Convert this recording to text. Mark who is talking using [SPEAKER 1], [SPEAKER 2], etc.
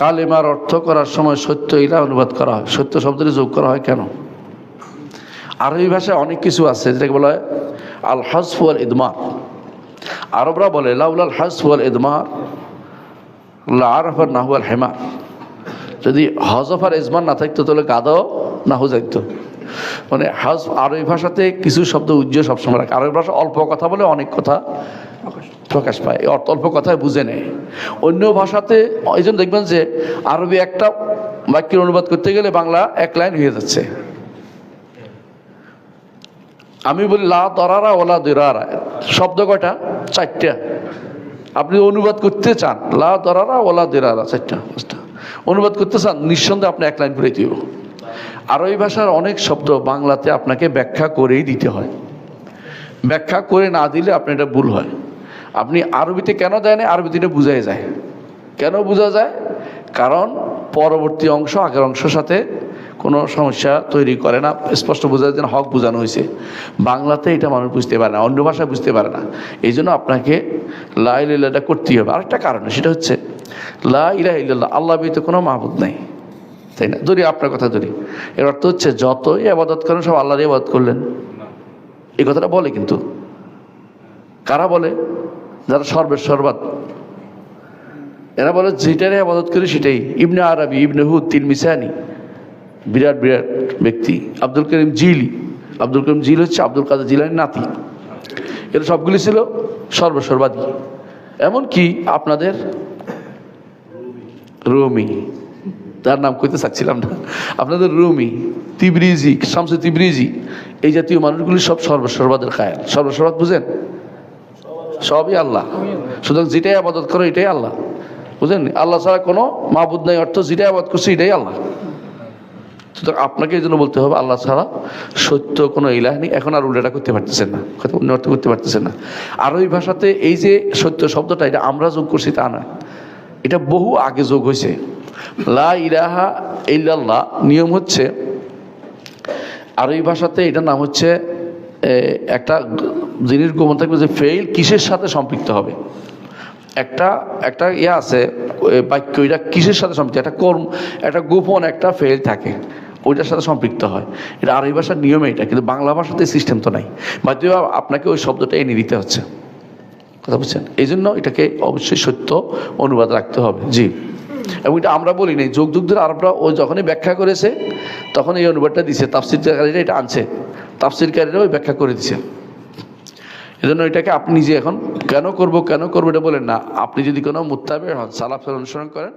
[SPEAKER 1] কালেমার অর্থ করার সময় সত্য ইলা অনুবাদ করা হয়। সত্য শব্দটি যোগ করা হয় কেন? আরবি ভাষায় অনেক কিছু আছে, যেটাকে বলা হয় আল হাসফুয়াল ইদমার। আরবরা বলে, লাউলাল হাসফুয়াল ইদমার লা আরফার নাহুয়াল হেমার। যদি হজফ আর ইজমান না থাকতো, তাহলে গাদাও নাহু যাইতো মানে হাজ আরবি ভাষাতে কিছু শব্দ উজ্জ্বল সবসময় রাখে। আরবি ভাষা অল্প কথা বলে অনেক কথা প্রকাশ পায়। এই অর্থ অল্প কথায় বুঝে নেয়। অন্য ভাষাতে, এই জন্য দেখবেন যে আরবি একটা বাক্যের অনুবাদ করতে গেলে বাংলা এক লাইন হয়ে যাচ্ছে। আমি বলি, লা দরারা ওলা দিরারা। শব্দ কয়টা? চারটা। আপনি অনুবাদ করতে চান, লা দরারা ওলা দিরারা। চারটা, পাঁচটা। অনুবাদ করতে চান, নিঃসন্দেহে আপনি এক লাইন করে দিব। আরবি ভাষার অনেক শব্দ বাংলাতে আপনাকে ব্যাখ্যা করেই দিতে হয়। ব্যাখ্যা করে না দিলে আপনার এটা ভুল হয়। আপনি আরবিতে কেন দেয় না? আরবিতে এটা বোঝাই যায়। কেন বোঝা যায়? কারণ পরবর্তী অংশ, আগের অংশের সাথে কোনো সমস্যা তৈরি করে না। স্পষ্ট বোঝা যায় হক বোঝানো হয়েছে। বাংলাতে এটা মানুষ বুঝতে পারে না, অন্য ভাষায় বুঝতে পারে না। এই জন্য আপনাকে লা ইলাটা করতেই হবে। আরেকটা কারণ সেটা হচ্ছে, লা ইলাহ আল্লাহ বিতে কোনো মাহবুদ নাই। তাই না? ধরি আপনার কথা ধরি। এর অর্থ হচ্ছে, যতই আবাদত করেন, সব আল্লাহরই আবাদত করলেন। এই কথাটা বলে কিন্তু। কারা বলে? যারা সর্বের সর্বাত। এরা বলে যেটারে আবাদত করি সেটাই। ইবনে আরবি, ইবনে হুদ তিন মিসানি বিরাট বিরাট ব্যক্তি। আব্দুল করিম জিলি। আব্দুল করিম জিল হচ্ছে আব্দুল কাদের জিলানির নাতি। এরা সবগুলি ছিল সর্বসর্বাদী এমনকি আপনাদের রুমি। তার নাম কইতে চাচ্ছিলাম না। আপনাদের রুমি, তিবরিজি শামসু তিবরিজি, এই জাতীয় মানুষগুলি সব সর্বসর্বাদের খায় সর্বসর্বাদ বুঝেন? সবই আল্লাহ। সুতরাং যেটাই আবাদত করো, এটাই আল্লাহ। বুঝলেন? আল্লাহ ছাড়া কোনো মাহবুদ নাই, অর্থ যেটাই আবাদ করছে, এটাই আল্লাহ। সুতরাং আপনাকে এই জন্য বলতে হবে, আল্লাহ ছাড়া সত্য কোনো ইলাহ নেই। এখন আর উল্টাটা করতে পারতেছেন না। অন্য অর্থ করতে পারতেছেন না। আর ওই ভাষাতে এই যে সত্য শব্দটা, এটা আমরা যোগ করছি, তা না এটা বহু আগে যোগ হয়েছে। লা ইলাহা ইল্লাল্লাহ নিয়ম হচ্ছে, আরবি ভাষাতে এটার নাম হচ্ছে একটা জিনিস গোপন থাকবে যে ফেইল কিসের সাথে সম্পৃক্ত হবে? একটা একটা ইয়ে আছে বাক্য, এটা কিসের সাথে সম্পৃক্ত? একটা কর্ম, একটা গোপন একটা ফেল থাকে, ওইটার সাথে সম্পৃক্ত হয়। এটা আরবি ভাষার নিয়মে এটা, কিন্তু বাংলা ভাষাতে সিস্টেম তো নাই। বাধ্য আপনাকে ওই শব্দটা এনে দিতে হচ্ছে। কথা বুঝছেন? এই জন্য এটাকে অবশ্যই সত্য অনুবাদ রাখতে হবে। জি। এবং এটা আমরা বলি নাই, যোগ যুগ ধরে আরবরা ও যখনই ব্যাখ্যা করেছে তখন এই অনুবাদটা দিছে। তাফসিরকারীরা এটা আনছে। তাফসিরকারীরা ওই ব্যাখ্যা করে দিছে। এজন্য এটাকে আপনি যে এখন কেন করব, কেন করব এটা বলেন না। আপনি যদি কোনো মুত্তাবে হন, সালাফের অনুসরণ করেন